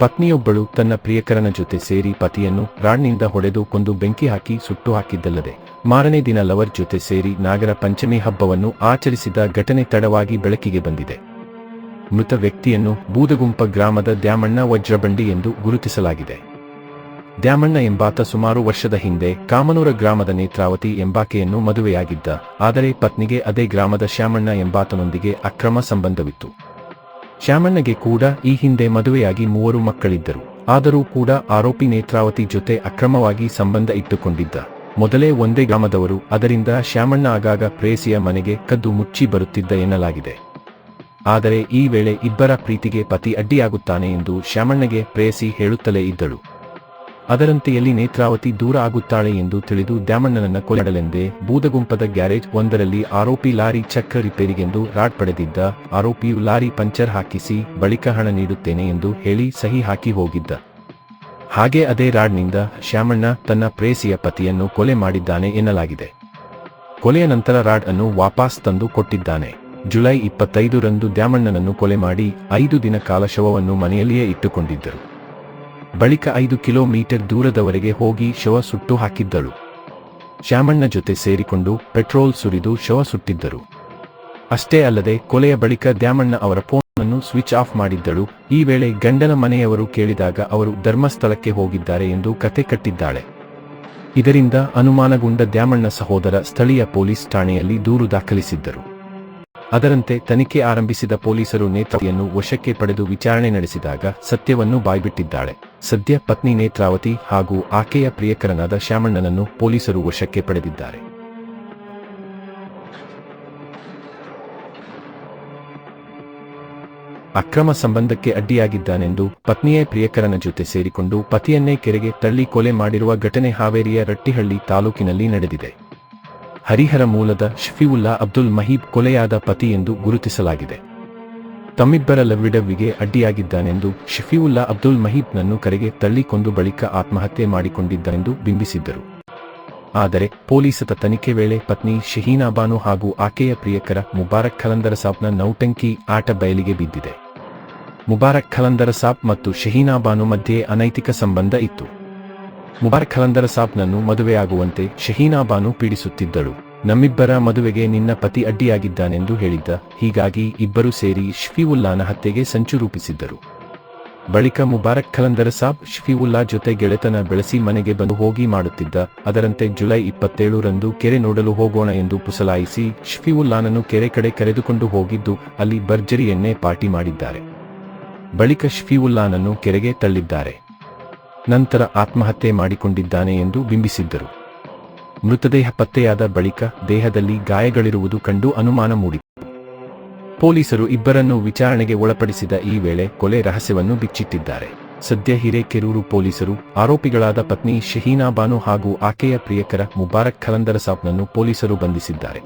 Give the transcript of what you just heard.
ಪತ್ನಿಯೊಬ್ಬಳು ತನ್ನ ಪ್ರಿಯಕರನ ಜೊತೆ ಸೇರಿ ಪತಿಯನ್ನು ರಾಣ್ನಿಂದ ಹೊಡೆದು ಕೊಂದು ಬೆಂಕಿ ಹಾಕಿ ಸುಟ್ಟು ಹಾಕಿದ್ದಲ್ಲದೆ, ಮಾರನೇ ದಿನ ಲವರ್ ಜೊತೆ ಸೇರಿ ನಾಗರ ಪಂಚಮಿ ಹಬ್ಬವನ್ನು ಆಚರಿಸಿದ ಘಟನೆ ತಡವಾಗಿ ಬೆಳಕಿಗೆ ಬಂದಿದೆ. ಮೃತ ವ್ಯಕ್ತಿಯನ್ನು ಬೂದಗುಂಪ ಗ್ರಾಮದ ದ್ಯಾಮಣ್ಣ ವಜ್ರಬಂಡಿ ಎಂದು ಗುರುತಿಸಲಾಗಿದೆ. ದ್ಯಾಮಣ್ಣ ಎಂಬಾತ ಸುಮಾರು ವರ್ಷದ ಹಿಂದೆ ಕಾಮನೂರ ಗ್ರಾಮದ ನೇತ್ರಾವತಿ ಎಂಬಾಕೆಯನ್ನು ಮದುವೆಯಾಗಿದ್ದ, ಆದರೆ ಪತ್ನಿಗೆ ಅದೇ ಗ್ರಾಮದ ಶ್ಯಾಮಣ್ಣ ಎಂಬಾತನೊಂದಿಗೆ ಅಕ್ರಮ ಸಂಬಂಧವಿತ್ತು. ಶ್ಯಾಮಣ್ಣಗೆ ಕೂಡ ಈ ಹಿಂದೆ ಮದುವೆಯಾಗಿ ಮೂವರು ಮಕ್ಕಳಿದ್ದರು. ಆದರೂ ಕೂಡ ಆರೋಪಿ ನೇತ್ರಾವತಿ ಜೊತೆ ಅಕ್ರಮವಾಗಿ ಸಂಬಂಧ ಇಟ್ಟುಕೊಂಡಿದ್ದ. ಮೊದಲೇ ಒಂದೇ ಗ್ರಾಮದವರು, ಅದರಿಂದ ಶ್ಯಾಮಣ್ಣ ಆಗಾಗ ಪ್ರೇಸಿಯ ಮನೆಗೆ ಕದ್ದು ಮುಚ್ಚಿ ಬರುತ್ತಿದ್ದ ಎನ್ನಲಾಗಿದೆ. ಆದರೆ ಈ ವೇಳೆ ಇಬ್ಬರ ಪ್ರೀತಿಗೆ ಪತಿ ಅಡ್ಡಿಯಾಗುತ್ತಾನೆ ಎಂದು ಶ್ಯಾಮಣ್ಣಗೆ ಪ್ರೇಯಸಿ ಹೇಳುತ್ತಲೇ ಇದ್ದಳು. ಅದರಂತೆಯಲ್ಲಿ ನೇತ್ರಾವತಿ ದೂರ ಆಗುತ್ತಾಳೆ ಎಂದು ತಿಳಿದು ದ್ಯಾಮಣ್ಣನನ್ನ ಕೊಲೆಡಲೆಂದೇ ಬೂದಗುಂಪದ ಗ್ಯಾರೇಜ್ ಒಂದರಲ್ಲಿ ಆರೋಪಿ ಲಾರಿ ಚಕ್ರ ರಿಪೇರಿಗೆಂದು ರಾಡ್ ಪಡೆದಿದ್ದ ಆರೋಪಿಯು ಲಾರಿ ಪಂಚರ್ ಹಾಕಿಸಿ ಬಳಿಕ ಹಣ ನೀಡುತ್ತೇನೆ ಎಂದು ಹೇಳಿ ಸಹಿ ಹಾಕಿ ಹೋಗಿದ್ದ. ಹಾಗೆ ಅದೇ ರಾಡ್ನಿಂದ ಶ್ಯಾಮಣ್ಣ ತನ್ನ ಪ್ರೇಸಿಯ ಪತಿಯನ್ನು ಕೊಲೆ ಮಾಡಿದ್ದಾನೆ ಎನ್ನಲಾಗಿದೆ. ಕೊಲೆಯ ನಂತರ ರಾಡ್ ಅನ್ನು ವಾಪಾಸ್ ತಂದು ಕೊಟ್ಟಿದ್ದಾನೆ. ಜುಲೈ ಇಪ್ಪತ್ತೈದರಂದು ದ್ಯಾಮಣ್ಣನನ್ನು ಕೊಲೆ ಮಾಡಿ ಐದು ದಿನ ಕಾಲ ಶವವನ್ನು ಮನೆಯಲ್ಲಿಯೇ ಇಟ್ಟುಕೊಂಡಿದ್ದರು. ಬಳಿಕ ಐದು ಕಿಲೋಮೀಟರ್ ದೂರದವರೆಗೆ ಹೋಗಿ ಶವ ಸುಟ್ಟು ಹಾಕಿದ್ದಳು. ಶ್ಯಾಮಣ್ಣ ಜೊತೆ ಸೇರಿಕೊಂಡು ಪೆಟ್ರೋಲ್ ಸುರಿದು ಶವ ಸುಟ್ಟಿದ್ದರು. ಅಷ್ಟೇ ಅಲ್ಲದೆ ಕೊಲೆಯ ಬಳಿಕ ದ್ಯಾಮಣ್ಣ ಅವರ ಫೋನ್ ಅನ್ನು ಸ್ವಿಚ್ ಆಫ್ ಮಾಡಿದ್ದಳು. ಈ ವೇಳೆ ಗಂಡನ ಮನೆಯವರು ಕೇಳಿದಾಗ ಅವರು ಧರ್ಮಸ್ಥಳಕ್ಕೆ ಹೋಗಿದ್ದಾರೆ ಎಂದು ಕತೆ ಕಟ್ಟಿದ್ದಾಳೆ. ಇದರಿಂದ ಅನುಮಾನಗೊಂಡ ದ್ಯಾಮಣ್ಣ ಸಹೋದರ ಸ್ಥಳೀಯ ಪೊಲೀಸ್ ಠಾಣೆಯಲ್ಲಿ ದೂರು ದಾಖಲಿಸಿದ್ದರು. ಅದರಂತೆ ತನಿಖೆ ಆರಂಭಿಸಿದ ಪೊಲೀಸರು ನೇತೃತ್ವವನ್ನು ವಶಕ್ಕೆ ಪಡೆದು ವಿಚಾರಣೆ ನಡೆಸಿದಾಗ ಸತ್ಯವನ್ನು ಬಾಯ್ಬಿಟ್ಟಿದ್ದಾಳೆ. ಸದ್ಯ ಪತ್ನಿ ನೇತ್ರಾವತಿ ಹಾಗೂ ಆಕೆಯ ಪ್ರಿಯಕರನಾದ ಶ್ಯಾಮಣ್ಣನನ್ನು ಪೊಲೀಸರು ವಶಕ್ಕೆ ಪಡೆದಿದ್ದಾರೆ. ಅಕ್ರಮ ಸಂಬಂಧಕ್ಕೆ ಅಡ್ಡಿಯಾಗಿದ್ದಾನೆಂದು ಪತ್ನಿಯೇ ಪ್ರಿಯಕರನ ಜೊತೆ ಸೇರಿಕೊಂಡು ಪತಿಯನ್ನೇ ಕೆರೆಗೆ ತಳ್ಳಿ ಕೊಲೆ ಮಾಡಿರುವ ಘಟನೆ ಹಾವೇರಿಯ ರಟ್ಟಿಹಳ್ಳಿ ತಾಲೂಕಿನಲ್ಲಿ ನಡೆದಿದೆ. ಹರಿಹರ ಮೂಲದ ಶಫಿವುಲ್ಲಾ ಅಬ್ದುಲ್ ಮಹೀಬ್ ಕೊಲೆಯಾದ ಪತಿ ಎಂದು ಗುರುತಿಸಲಾಗಿದೆ. ತಮ್ಮಿಬ್ಬರ ಲವ್ವಿಡವ್ವಿಗೆ ಅಡ್ಡಿಯಾಗಿದ್ದಾನೆಂದು ಶಫಿವುಲ್ಲಾ ಅಬ್ದುಲ್ ಮಹೀಬ್ನನ್ನು ಕರೆಗೆ ತಳ್ಳಿಕೊಂಡು ಬಳಿಕ ಆತ್ಮಹತ್ಯೆ ಮಾಡಿಕೊಂಡಿದ್ದನೆಂದು ಬಿಂಬಿಸಿದ್ದರು. ಆದರೆ ಪೊಲೀಸರ ತನಿಖೆ ವೇಳೆ ಪತ್ನಿ ಶಹೀನಾಬಾನು ಹಾಗೂ ಆಕೆಯ ಪ್ರಿಯಕರ ಮುಬಾರಕ್ ಖಲಂದರ ಸಾಬ್ನ ನೌಟಂಕಿ ಆಟ ಬಯಲಿಗೆ ಬಿದ್ದಿದೆ. ಮುಬಾರಕ್ ಖಲಂದರ ಸಾಬ್ ಮತ್ತು ಶಹೀನಾಬಾನು ಮಧ್ಯೆ ಅನೈತಿಕ ಸಂಬಂಧ ಇತ್ತು. ಮುಬಾರಕ್ ಖಲಂದರ ಸಾಬ್ನನ್ನು ಮದುವೆಯಾಗುವಂತೆ ಶಹೀನಾಬಾನು ಪೀಡಿಸುತ್ತಿದ್ದಳು. ನಮ್ಮಿಬ್ಬರ ಮದುವೆಗೆ ನಿನ್ನ ಪತಿ ಅಡ್ಡಿಯಾಗಿದ್ದಾನೆಂದು ಹೇಳಿದ್ದ. ಹೀಗಾಗಿ ಇಬ್ಬರು ಸೇರಿ ಶಫೀವುಲ್ಲಾನ ಹತ್ಯೆಗೆ ಸಂಚು ರೂಪಿಸಿದ್ದರು. ಬಳಿಕ ಮುಬಾರಕ್ ಖಲಂದರ ಸಾಬ್ ಶಫೀವುಲ್ಲಾ ಜೊತೆ ಗೆಳೆತನ ಬೆಳೆಸಿ ಮನೆಗೆ ಬಂದು ಹೋಗಿ ಮಾಡುತ್ತಿದ್ದ. ಅದರಂತೆ ಜುಲೈ ಇಪ್ಪತ್ತೇಳರಂದು ಕೆರೆ ನೋಡಲು ಹೋಗೋಣ ಎಂದು ಪುಸಲಾಯಿಸಿ ಶಫೀವುಲ್ಲಾನನ್ನು ಕೆರೆ ಕಡೆ ಕರೆದುಕೊಂಡು ಹೋಗಿದ್ದು ಅಲ್ಲಿ ಭರ್ಜರಿಯನ್ನೇ ಪಾರ್ಟಿ ಮಾಡಿದ್ದಾರೆ. ಬಳಿಕ ಶಫೀವುಲ್ಲಾನನ್ನು ಕೆರೆಗೆ ತಳ್ಳಿದ್ದಾರೆ. ನಂತರ ಆತ್ಮಹತ್ಯೆ ಮಾಡಿಕೊಂಡಿದ್ದಾನೆ ಎಂದು ಬಿಂಬಿಸಿದ್ದರು. ಮೃತದೇಹ ಪತ್ತೆಯಾದ ಬಳಿಕ ದೇಹದಲ್ಲಿ ಗಾಯಗಳಿರುವುದು ಕಂಡು ಅನುಮಾನ ಮೂಡಿತು ಪೊಲೀಸರು ಇಬ್ಬರನ್ನು ವಿಚಾರಣೆಗೆ ಒಳಪಡಿಸಿದ ಈ ವೇಳೆ ಕೊಲೆ ರಹಸ್ಯವನ್ನು ಬಿಚ್ಚಿಟ್ಟಿದ್ದಾರೆ. ಸದ್ಯ ಹಿರೇಕೆರೂರು ಪೊಲೀಸರು, ಆರೋಪಿಗಳಾದ ಪತ್ನಿ ಶಹೀನಾ ಬಾನು ಹಾಗೂ ಆಕೆಯ ಪ್ರಿಯಕರ ಮುಬಾರಕ್ ಖಲಂದರ ಸಾಬ್ನನ್ನು ಪೊಲೀಸರು ಬಂಧಿಸಿದ್ದಾರೆ.